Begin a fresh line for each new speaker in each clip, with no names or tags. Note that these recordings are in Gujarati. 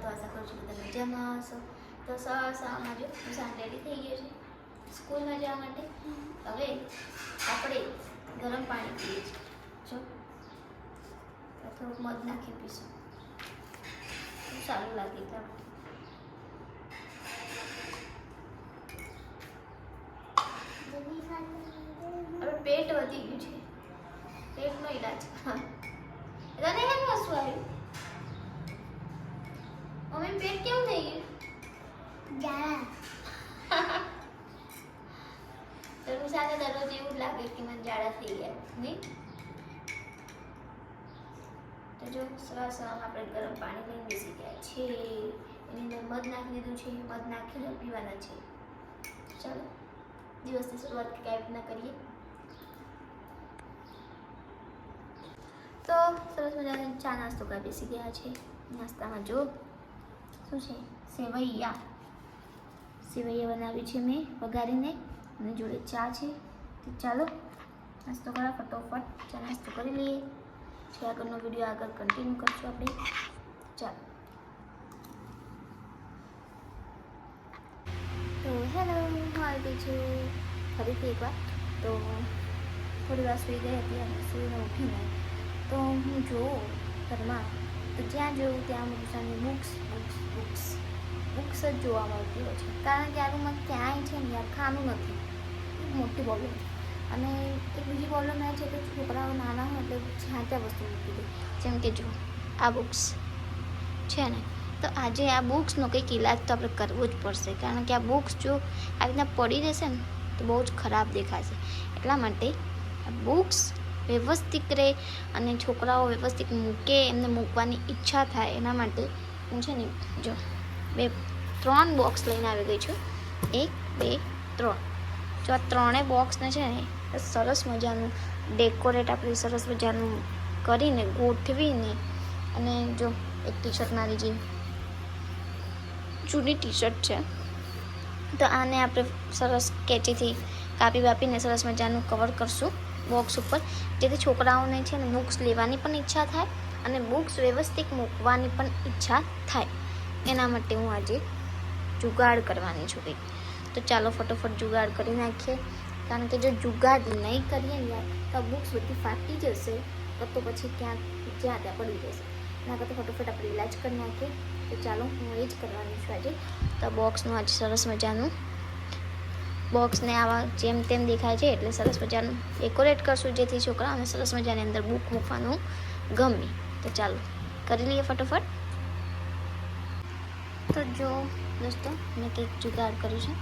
તો આશા કરું છું કે તમે મજામાં હશો. તો સવાર સવારમાં જો સાંજ રેડી થઈ ગયો છે. સ્કૂલમાં જવા માટે હવે આપણે ગરમ પાણી પીએ છીએ. જો. થોડુંક મધ નાખી પીશું. સારું લાગે તમને પેટ વધી ગયું છે. પેટનો ઈલાજ. તને કેમ વસ્તુ આવ્યું મમ્મી પેટ કેવું થઈ ગયું તરુ સાથે દરરોજ એવું જ લાગે કે ઝાડા થઈ ગયા, નહીં? તો જો, સવાર સવારમાં આપણે ગરમ પાણી લઈને બેસી ગયા છે એની અંદર મધ નાખી દીધું છે, મધ નાખીને પીવાના છે. ચાલો, દિવસની શરૂઆત કઈ રીતના કરીએ? તો સરસ મજાનો ચા નાસ્તો કરવા બેસી ગયા છે. નાસ્તામાં જો, શું છે? સેવૈયા. સેવૈયા બનાવી છે મેં વઘારીને. અને જોડે ચા છે. ચાલો નાસ્તો કરવા ફટોફટ ચા નાસ્તો કરી લઈએ. પછી આગળનો વીડિયો આગળ કન્ટિન્યુ કરશું આપણે. ચાલો. તો હેલો હું આવી છું. ફરીથી એકવાર. તો થોડી વાર સુઈ ગઈ હતી અને સુઈને ઉઠીને તો હું જોઉં ઘરમાં. તો જ્યાં જોઉં ત્યાં મુસાની બુક્સ બુક્સ બુક્સ બુક્સ જ જોવા મળતી હોય છે. કારણ કે આ રૂમમાં ક્યાંય છે ને યાર ખાનું નથી. મોટી પ્રોબ્લેમ છે. અને એક બીજી પ્રોબ્લેમ એ છે કે છોકરાઓ નાના હોય એટલે જ્યાં ત્યાં વસ્તુ મૂકી દે. જેમ કે જો, આ બુક્સ છે ને, તો આજે આ બુક્સનો કંઈક ઇલાજ તો આપણે કરવો જ પડશે. કારણ કે આ બુક્સ જો આવી રીતના પડી રહેશે ને, તો બહુ જ ખરાબ દેખાશે. એટલા માટે બુક્સ વ્યવસ્થિત રહે અને છોકરાઓ વ્યવસ્થિત મૂકે, એમને મૂકવાની ઈચ્છા થાય. એના માટે હું છે ને, જો, બે, ત્રણ બોક્સ લઈને આવી ગઈ છું. એક, બે, ત્રણ. જો આ ત્રણેય બોક્સને છે ને સરસ મજાનું ડેકોરેટ આપણે સરસ મજાનું કરીને ગોઠવીને અને જો એક ટી શર્ટ મારી જે જૂની ટી શર્ટ છે, તો આને આપણે સરસ કેચીથી કાપી વાપીને સરસ મજાનું કવર કરશું બોક્સ ઉપર. જેથી છોકરાઓને છે ને બુક્સ લેવાની પણ ઈચ્છા થાય અને બુક્સ વ્યવસ્થિત મૂકવાની પણ ઈચ્છા થાય. એના માટે હું આજે જુગાડ કરવાની છું કંઈક. તો ચાલો ફટોફટ જુગાડ કરી નાખીએ. કારણ કે જો જુગાડ નહીં કરીએ ને યાર, તો બુક્સ બધી ફાટી જશે, તો પછી ક્યાંક જ્યાં ત્યાં પડી જશે. એના કરતાં ફટોફટ આપણે ઇલાજ કરી નાખીએ. તો ચાલો, હું એ જ કરવાની છું આજે. તો બોક્સનું આજે સરસ મજાનું, બોક્સને આવા જેમ તેમ દેખાય છે એટલે સરસ મજાનું ડેકોરેટ કરશું જેથી છોકરાઓને સરસ મજાની અંદર બુક મૂકવાનું ગમે. તો ચાલો, કરી લઈએ ફટોફટ. તો જો દોસ્તો, મેં કંઈક જુગાડ કર્યું છે.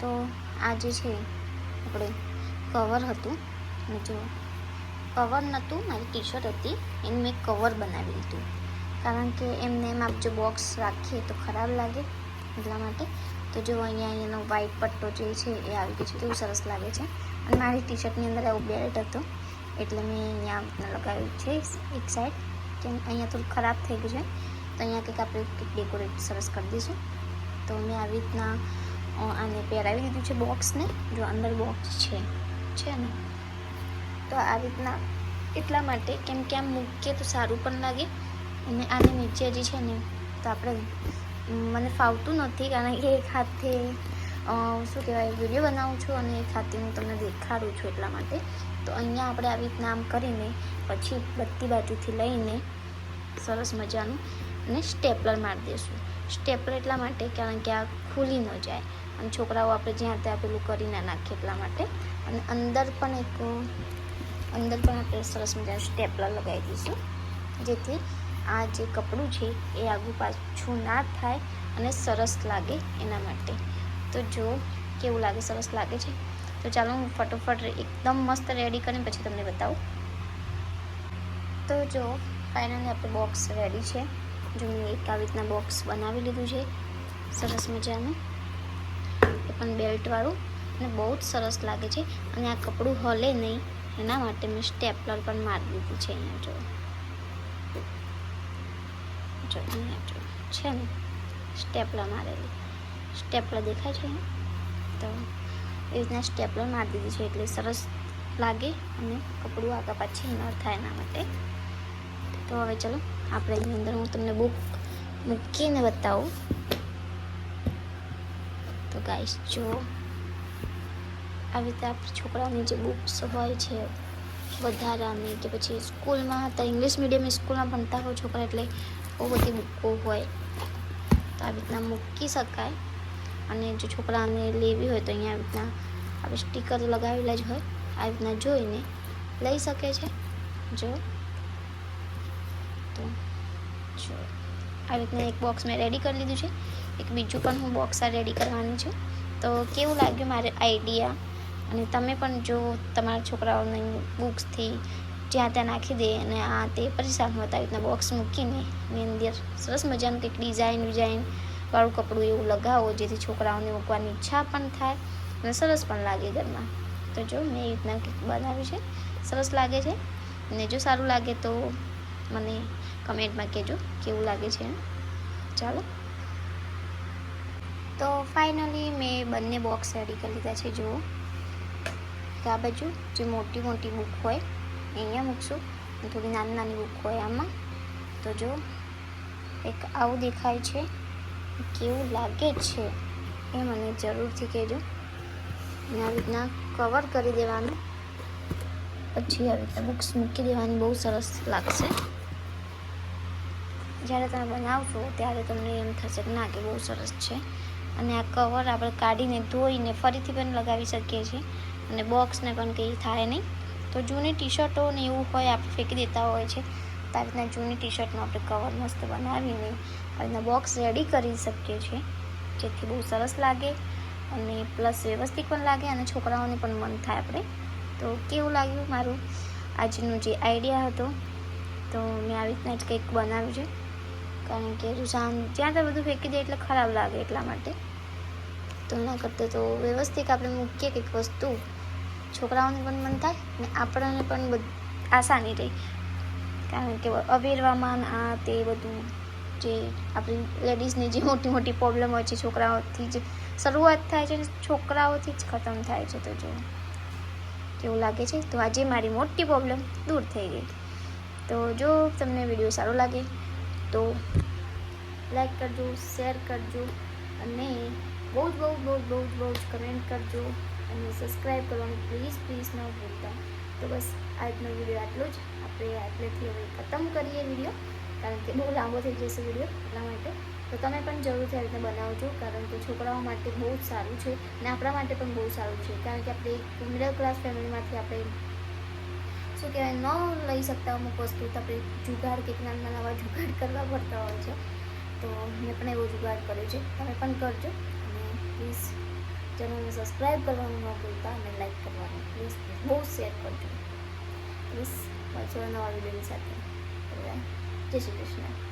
તો આ જે છે આપણે કવર હતું. જો કવર નહોતું મારી ટી શર્ટ હતી, એનું મેં કવર બનાવી લીધું. કારણ કે એમને એમ આપ જો બોક્સ રાખીએ તો ખરાબ લાગે એટલા માટે. તો જો અહીંયા અહીંયાનો વ્હાઈટ પટ્ટો જે છે એ આવી ગયો છે, કેવું સરસ લાગે છે. અને મારી ટી શર્ટની અંદર આવું બેલ્ટ હતો. એટલે મેં અહીંયા લગાવ્યું છે એક સાઈડ કેમ અહીંયા થોડું ખરાબ થઈ ગયું છે. તો અહીંયા કંઈક આપણે ડેકોરેટ સરસ કરી દઈશું. તો મેં આવી રીતના આને પહેરાવી દીધું છે બોક્સને. જો અંદર બોક્સ છે છે ને? તો આવી રીતના એટલા માટે કેમ કે આમ મૂકીએ તો સારું પણ લાગે. અને આને નીચે જે છે ને, તો આપણે મને ફાવતું નથી કારણ કે એક હાથે શું કહેવાય, વીડિયો બનાવું છું અને એક હાથે હું તમને દેખાડું છું એટલા માટે. તો અહીંયા આપણે આવી રીતના આમ કરીને પછી બધી બાજુથી લઈને સરસ મજાનું અને સ્ટેપલર મારી દઈશું. સ્ટેપલર એટલા માટે કારણ કે આ ખુલી ન જાય. અને છોકરાઓ આપણે જ્યાં ત્યાં પેલું કરી ના નાખીએ એટલા માટે. અને અંદર પણ એક, અંદર પણ આપણે સરસ મજાના સ્ટેપલર લગાવી દઈશું. જેથી આ જે કપડું છે એ આગું પાછું ના થાય અને સરસ લાગે એના માટે. તો જો કેવું લાગે, સરસ લાગે છે? તો ચાલો હું ફટોફટ એકદમ મસ્ત રેડી કરીને પછી તમને બતાવું. તો જો ફાઇનલી આપણે બોક્સ રેડી છે. જો મેં એક આવી રીતના બોક્સ બનાવી લીધું છે. સરસ મજાનું. પણ બેલ્ટવાળું અને બહુ જ સરસ લાગે છે. અને આ કપડું હલે નહીં, એના માટે મેં સ્ટેપલર પણ મારી દીધું છે અહીંયા જો. અહીંયા જો, છે ને, સ્ટેપલર મારેલી. સ્ટેપલર દેખાય છે તો એ રીતના સ્ટેપલર મારી દીધી છે, એટલે સરસ લાગે અને કપડું આગળ પાછી ન થાય એના માટે. તો હવે ચલો, આપણે એની અંદર હું તમને બુક મૂકીને બતાવું. તો ગાઈસ જો આવી રીતે આપણી છોકરાઓની જે બુક્સ હોય છે, વધારાની કે પછી સ્કૂલમાં હતા ઇંગ્લિશ મીડિયમ સ્કૂલમાં ભણતા હોય છોકરા એટલે બહુ બધી બુકો હોય, તો આવી રીતના મૂકી શકાય. અને જો છોકરાને લેવી હોય તો અહીંયા આવી રીતના આપણે સ્ટીકર લગાવેલા જ હોય, આવી રીતના જોઈને લઈ શકે છે. જો, તો જો, આવી રીતના એક બોક્સ મેં રેડી કરી લીધું છે. એક બીજું પણ હું બોક્સ રેડી કરવાની છું. તો કેવું લાગ્યું મારે આઈડિયા અને તમે પણ જો તમારા છોકરાઓને બુક્સથી જ્યાં ત્યાં નાખી દે અને આ તે પરેશાન હોતા રીતના બોક્સ મૂકીને એની અંદર સરસ મજાનું કંઈક ડિઝાઇન વિઝાઇન વાળું કપડું એવું લગાવો, જેથી છોકરાઓને મૂકવાની ઈચ્છા પણ થાય અને સરસ પણ લાગે ઘરમાં. તો જો મેં એ રીતના કંઈક બનાવ્યું છે. સરસ લાગે છે. અને જો સારું લાગે તો મને કમેન્ટમાં કહેજો, કેવું લાગે છે ચાલો. તો ફાઇનલી મેં બંને બોક્સ રેડી કરી લીધા છે, જુઓ. તો આ બાજુ જે મોટી મોટી બુક હોય, અહીંયા મૂકશું. થોડી નાની નાની બુક હોય આમાં. તો જો એક આવું દેખાય છે. કેવું લાગે છે એ મને જરૂરથી કહેજો. આવી રીતના કવર કરી દેવાનું. પછી આવી રીતના બુક્સ મૂકી દેવાની બહુ સરસ લાગશે. જ્યારે તમે બનાવશો ત્યારે તમને એમ થશે કે ના, કે બહુ સરસ છે. અને આ કવર આપણે કાઢીને ધોઈને ફરીથી પણ લગાવી શકીએ છીએ. અને બોક્સને પણ કંઈ થાય નહીં. તો જૂની ટી શર્ટો ને એવું હોય, આપણે ફેંકી દેતા હોય છે. તો આવી રીતના જૂની ટી શર્ટનું આપણે કવર મસ્ત બનાવીને આવી રીતના બોક્સ રેડી કરી શકીએ છીએ. જેથી બહુ સરસ લાગે અને પ્લસ વ્યવસ્થિત પણ લાગે અને છોકરાઓને પણ મન થાય આપણે. તો કેવું લાગ્યું મારું? આજનું જે આઈડિયા હતો. તો મેં આવી રીતના જ કંઈક બનાવ્યું છે. કારણ કે રૂઝાન જ્યાં ત્યાં બધું ફેંકી દે એટલે ખરાબ લાગે એટલા માટે. તો એના કરતાં તો વ્યવસ્થિત આપણે મૂકીએ કંઈક વસ્તુ. છોકરાઓને પણ મન થાય ને આપણને પણ આસાની રહી. કારણ કે અવેરવામાં આ તે બધું જે આપણી લેડીઝની જે મોટી મોટી પ્રોબ્લેમ હોય છે, છોકરાઓથી જ શરૂઆત થાય છે છોકરાઓથી જ ખતમ થાય છે તો જો. કેવું લાગે છે? તો આજે મારી મોટી પ્રોબ્લેમ દૂર થઈ ગઈ. તો જો તમને વીડિયો સારો લાગે તો લાઈક કરજો શેર કરજો અને બહુ જ બહુ બહુ બહુ જ બહુ જ કમેન્ટ કરજો અને સબસ્ક્રાઈબ કરવાનું પ્લીઝ પ્લીઝ ન ભૂલતા. તો બસ આજનો વીડિયો આટલો જ. આપણે આટલેથી હવે ખતમ કરીએ વીડિયો કારણ કે બહુ લાંબો થઈ જશે વીડિયો એટલા માટે. તો તમે પણ જરૂરથી આ રીતે બનાવજો, કારણ કે છોકરાઓ માટે બહુ જ સારું છે અને આપણા માટે પણ બહુ સારું છે. કારણ કે આપણે મિડલ ક્લાસ ફેમિલીમાંથી આપણે શું કહેવાય ન લઈ શકતા અમુક વસ્તુ, તો આપણે જુગાડ કે નાના નવા જુગાડ કરવા પડતા હોય છે. તો મેં પણ એવો જુગાડ કર્યો છે. તમે પણ કરજો. અને પ્લીઝ ચેનલને સબસ્ક્રાઈબ કરવાનું ન ભૂલતા અને લાઈક કરવાનું. પ્લીઝ બહુ શેર કરજો. પ્લીઝ મળશો નવા વિડીયોની સાથે. જય શ્રી કૃષ્ણ.